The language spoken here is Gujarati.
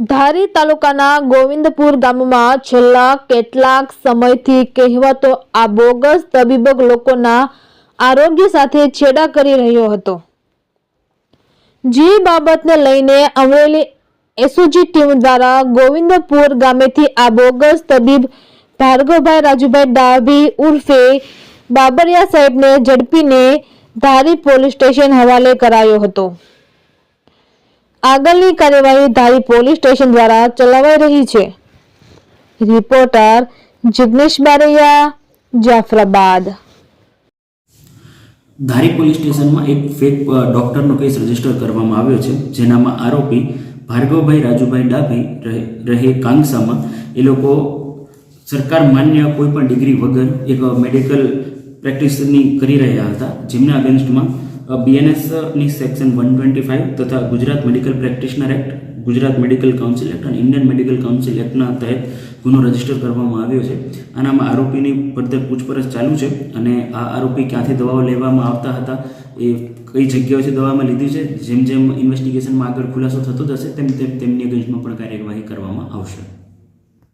ધારી તાલુકાના ગોવિંદપુર ગામમાં છેલ્લા કેટલાક સમયથી કહેવાતો આ બોગસ તબીબક લોકોના આરોગ્ય સાથે છેડા કરી રહ્યો હતો. જે બાબતને લઈને અમરેલી એસઓજી ટીમ દ્વારા ગોવિંદપુર ગામેથી આ બોગસ તબીબ ભાર્ગવભાઈ રાજુભાઈ ડાભી ઉર્ફે બાબરિયા સાહેબને ઝડપીને ધારી પોલીસ સ્ટેશન હવાલે કરાયો હતો. આગળની કાર્યવાહી ધારી પોલીસ સ્ટેશન દ્વારા ચલાવાઈ રહી છે. રિપોર્ટર જિગ્નેશ બારૈયા, જાફરાબાદ. ધારી પોલીસ સ્ટેશનમાં એક ફેક ડોક્ટરનો કેસ રજિસ્ટર કરવામાં આવ્યો છે, જેનામાં આરોપી ભાર્ગવભાઈ રાજુભાઈ ડાભી રહે કાંગસામાં. એ લોકો સરકાર માન્ય કોઈ પણ ડિગ્રી વગર એક મેડિકલ પ્રેક્ટિસની કરી રહ્યા હતા. જેમના અગેન્સ્ટમાં બીએનએસની સેક્શન વન ટ્વેન્ટી ફાઇવ તથા Gujarat medical practitioner act Gujarat medical council act અને ઇન્ડિયન મેડિકલ કાઉન્સિલ એક્ટના તહેત ગુનો રજિસ્ટર કરવામાં આવ્યો છે. આનામાં આરોપીની ફર્ધર પૂછપરછ ચાલુ છે અને આ આરોપી ક્યાંથી દવાઓ લેવામાં આવતા હતા એ કઈ જગ્યાઓથી દવામાં લીધી છે, જેમ જેમ ઇન્વેસ્ટિગેશનમાં આગળ ખુલાસો થતો જશે, તેમ તેમ તેમની અગેન્સ્ટમાં પણ કાર્યવાહી કરવામાં આવશે.